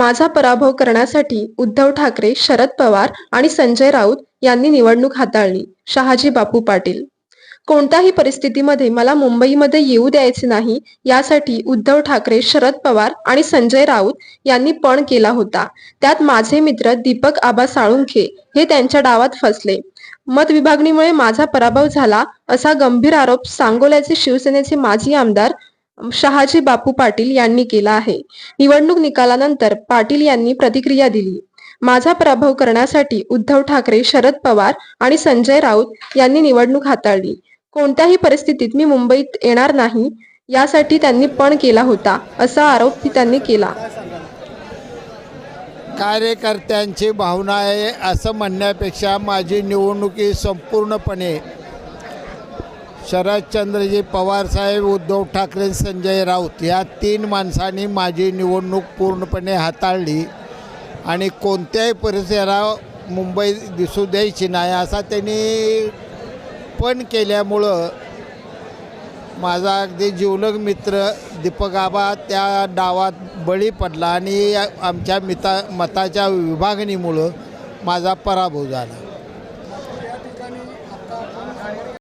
माझा पराभव करण्यासाठी उद्धव ठाकरे शरद पवार आणि संजय राऊत यांनी निवडणूक हाताळली. शहाजी बापू पाटील. कोणत्याही परिस्थितीमध्ये मला मुंबईमध्ये येऊ द्यायचे नाही यासाठी उद्धव ठाकरे शरद पवार आणि संजय राऊत यांनी पण केला होता. त्यात माझे मित्र दीपक आबा साळुंखे हे त्यांच्या डावात फसले. मत विभागणीमुळे माझा पराभव झाला असा गंभीर आरोप सांगोल्याचे शिवसेनेचे माजी आमदार शहाजी बापू पाटील यांनी केला आहे. निवडणूक निकालानंतर पाटील यांनी प्रतिक्रिया दिली. माझा पराभव करण्यासाठी उद्धव ठाकरे शरद पवार आणि संजय राऊत यांनी निवडणूक हाताळली. कोणत्याही परिस्थितीत मी मुंबईत येणार नाही यासाठी त्यांनी पण केला होता असा आरोप त्यांनी केला. कार्यकर्त्यांची भावना आहे असं म्हणण्यापेक्षा माझी निवडणुकी संपूर्णपणे शरदचंद्रजी पवारसाहेब उद्धव ठाकरे संजय राऊत या तीन माणसांनी माझी निवडणूक पूर्णपणे हाताळली. आणि कोणत्याही परिसरा मुंबई दिसू द्यायची नाही असा त्यांनी पण केल्यामुळं माझा अगदी जिवलग मित्र दीपक आबा त्या डावात बळी पडला आणि आमच्या मिता मताच्या विभागणीमुळं माझा पराभव झाला.